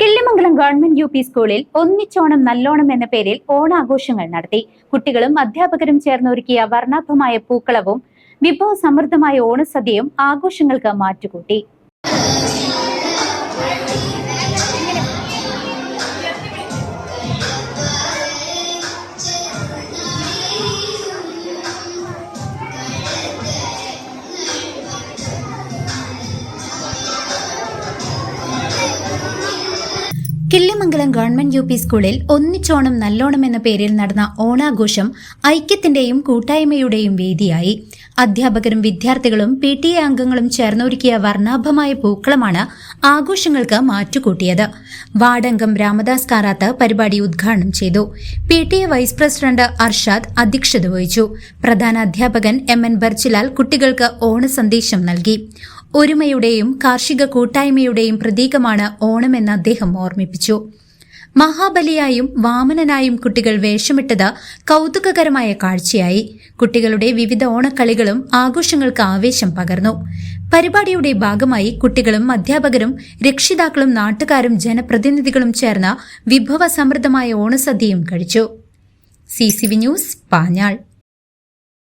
Killimangalam government U P സ്കൂളിൽ ഒന്നിച്ചോണം നല്ലോണം എന്ന പേരിൽ ഓണാഘോഷങ്ങൾ നടത്തി. കുട്ടികളും അധ്യാപകരും ചേർന്നൊരുക്കിയ വർണാഭമായ പൂക്കളവും വിഭവ സമൃദ്ധമായ ഓണസദ്യയും ആഘോഷങ്ങൾക്ക് മാറ്റുകൂട്ടി. കിള്ളിമംഗലം ഗവൺമെന്റ് യു പി സ്കൂളിൽ ഒന്നിച്ചോണം നല്ലോണം എന്ന പേരിൽ നടന്ന ഓണാഘോഷം ഐക്യത്തിന്റെയും കൂട്ടായ്മയുടെയും വേദിയായി. അധ്യാപകരും വിദ്യാർത്ഥികളും പി ടി എ അംഗങ്ങളും ചേർന്നൊരുക്കിയ വർണാഭമായ പൂക്കളമാണ് ആഘോഷങ്ങൾക്ക് മാറ്റുകൂട്ടിയത്. വാർഡംഗം രാമദാസ് കാറാത്ത് പരിപാടി ഉദ്ഘാടനം ചെയ്തു. P T A vice president Arshad അധ്യക്ഷത വഹിച്ചു. പ്രധാന അധ്യാപകൻ എം എൻ ബർച്ചിലാൽ കുട്ടികൾക്ക് ഓണസന്ദേശം നൽകി. ഒരുമയുടെയും കാർഷിക കൂട്ടായ്മയുടെയും പ്രതീകമാണ് ഓണമെന്ന് അദ്ദേഹം ഓർമ്മിപ്പിച്ചു. മഹാബലിയായും വാമനനായും കുട്ടികൾ വേഷമിട്ടത് കൗതുകകരമായ കാഴ്ചയായി. കുട്ടികളുടെ വിവിധ ഓണക്കളികളും ആഘോഷങ്ങൾക്ക് ആവേശം പകർന്നു. പരിപാടിയുടെ ഭാഗമായി കുട്ടികളും അധ്യാപകരും രക്ഷിതാക്കളും നാട്ടുകാരും ജനപ്രതിനിധികളും ചേർന്ന വിഭവസമൃദ്ധമായ ഓണസദ്യയും കഴിച്ചു. C news Panjal.